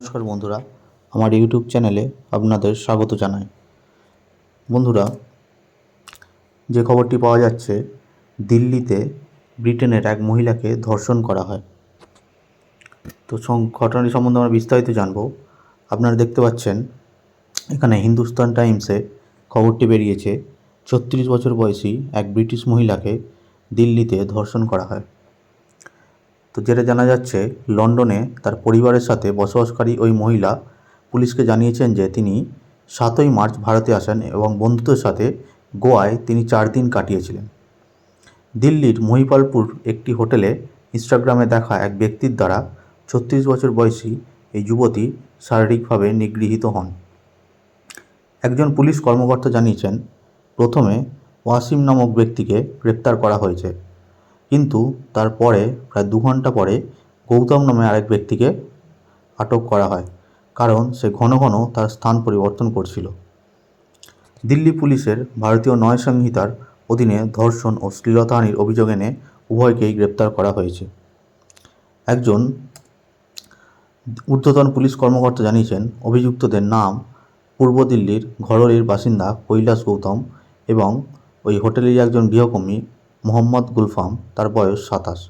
নমস্কার বন্ধুরা, আমার ইউটিউব চ্যানেলে আপনাদের স্বাগত জানাই। বন্ধুরা, যে খবরটি পাওয়া যাচ্ছে, দিল্লিতে ব্রিটেনের এক মহিলাকে ধর্ষণ করা হয়। তো ঘটনাটি সম্বন্ধে আমরা বিস্তারিত জানব। আপনারা দেখতে পাচ্ছেন, এখানে হিন্দুস্তান টাইমসে খবরটি বেরিয়েছে, ছত্রিশ বছর বয়সী এক ব্রিটিশ মহিলাকে দিল্লিতে ধর্ষণ করা হয়। তো যেটা জানা যাচ্ছে, লন্ডনে তার পরিবারের সাথে বসবাসকারী ওই মহিলা পুলিশকে জানিয়েছেন যে তিনি সাতই মার্চ ভারতে আসেন এবং বন্ধুদের সাথে গোয়ায় তিনি চার দিন কাটিয়েছিলেন। দিল্লির মহিপালপুর একটি হোটেলে ইনস্টাগ্রামে দেখা এক ব্যক্তির দ্বারা ছত্রিশ বছর বয়সী এই যুবতী শারীরিকভাবে নিগৃহীত হন। একজন পুলিশ কর্মকর্তা জানিয়েছেন, প্রথমে ওয়াসিম নামক ব্যক্তিকে গ্রেপ্তার করা হয়েছে। কিন্তু তারপরে, প্রায় দু ঘণ্টা পরে গৌতম নামে আরেক ব্যক্তিকে আটক করা হয়, কারণ সে ঘন ঘন তার স্থান পরিবর্তন করছিল। দিল্লি পুলিশের ভারতীয় নয় সংহিতার অধীনে ধর্ষণ ও শ্লীলতাহানির অভিযোগ এনে উভয়কেই গ্রেপ্তার করা হয়েছে। একজন ঊর্ধ্বতন পুলিশ কর্মকর্তা জানিয়েছেন, অভিযুক্তদের নাম পূর্ব দিল্লির ঘরলির বাসিন্দা কৈলাস গৌতম এবং ওই হোটেলের একজন গৃহকর্মী মোহাম্মদ গুলফাম, তার বয়স সাতাশ।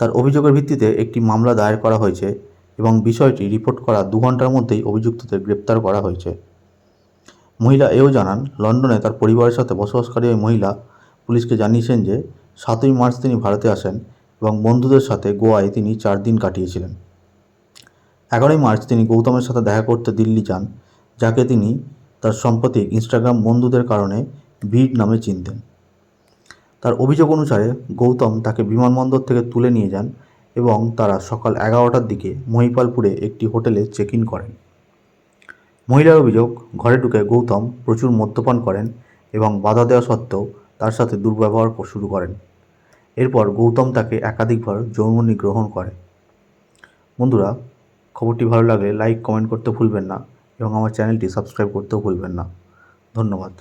তার অভিযোগের ভিত্তিতে একটি মামলা দায়ের করা হয়েছে এবং বিষয়টি রিপোর্ট করা দু ঘণ্টার মধ্যেই অভিযুক্তদের গ্রেপ্তার করা হয়েছে। মহিলা এও জানান, লন্ডনে তার পরিবারের সাথে বসবাসকারী ওই মহিলা পুলিশকে জানিয়েছেন যে, সাতই মার্চ তিনি ভারতে আসেন এবং বন্ধুদের সাথে গোয়ায় তিনি চার দিন কাটিয়েছিলেন। এগারোই মার্চ তিনি গৌতমের সাথে দেখা করতে দিল্লি যান, যাকে তিনি তার সাম্প্রতিক ইনস্টাগ্রাম বন্ধুদের কারণে ভিড় নামে চিনতেন। তার অভিযোগ অনুসারে গৌতম তাকে বিমানবন্দর থেকে তুলে নিয়ে যান এবং তারা সকাল এগারোটার দিকে মহিপালপুরে একটি হোটেলে চেক ইন করেন। মহিলার অভিযোগ, ঘরে ঢুকে গৌতম প্রচুর মদ্যপান করেন এবং বাধা দেওয়া সত্ত্বেও তার সাথে দুর্ব্যবহার শুরু করেন। এরপর গৌতম তাকে একাধিকবার যৌন গ্রহণ করে। বন্ধুরা, খবরটি ভালো লাগলে লাইক কমেন্ট করতে ভুলবেন না এবং আমার চ্যানেলটি সাবস্ক্রাইব করতেও ভুলবেন না। ধন্যবাদ।